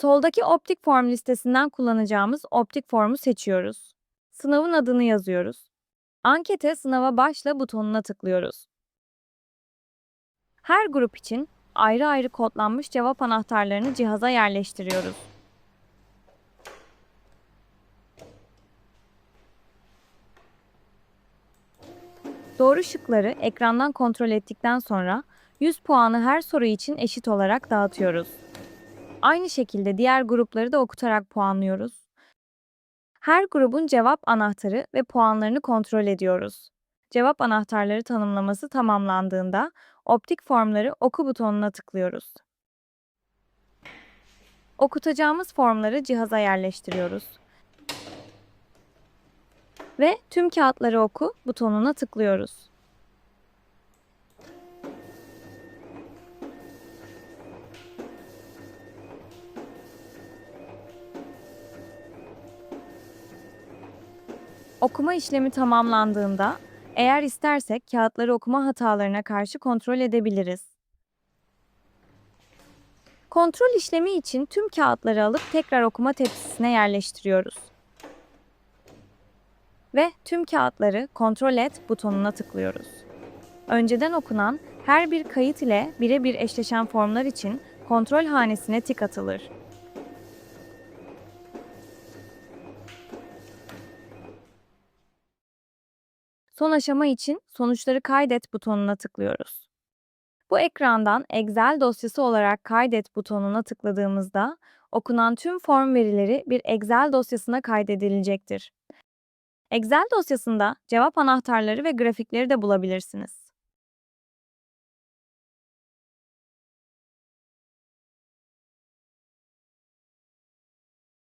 Soldaki optik form listesinden kullanacağımız optik formu seçiyoruz. Sınavın adını yazıyoruz. Ankete sınava başla butonuna tıklıyoruz. Her grup için ayrı ayrı kodlanmış cevap anahtarlarını cihaza yerleştiriyoruz. Doğru şıkları ekrandan kontrol ettikten sonra 100 puanı her soru için eşit olarak dağıtıyoruz. Aynı şekilde diğer grupları da okutarak puanlıyoruz. Her grubun cevap anahtarı ve puanlarını kontrol ediyoruz. Cevap anahtarları tanımlaması tamamlandığında optik formları oku butonuna tıklıyoruz. Okutacağımız formları cihaza yerleştiriyoruz. Ve tüm kağıtları oku butonuna tıklıyoruz. Okuma işlemi tamamlandığında eğer istersek kağıtları okuma hatalarına karşı kontrol edebiliriz. Kontrol işlemi için tüm kağıtları alıp tekrar okuma tepsisine yerleştiriyoruz. Ve tüm kağıtları kontrol et butonuna tıklıyoruz. Önceden okunan her bir kayıt ile birebir eşleşen formlar için kontrol hanesine tik atılır. Son aşama için sonuçları kaydet butonuna tıklıyoruz. Bu ekrandan Excel dosyası olarak kaydet butonuna tıkladığımızda okunan tüm form verileri bir Excel dosyasına kaydedilecektir. Excel dosyasında cevap anahtarları ve grafikleri de bulabilirsiniz.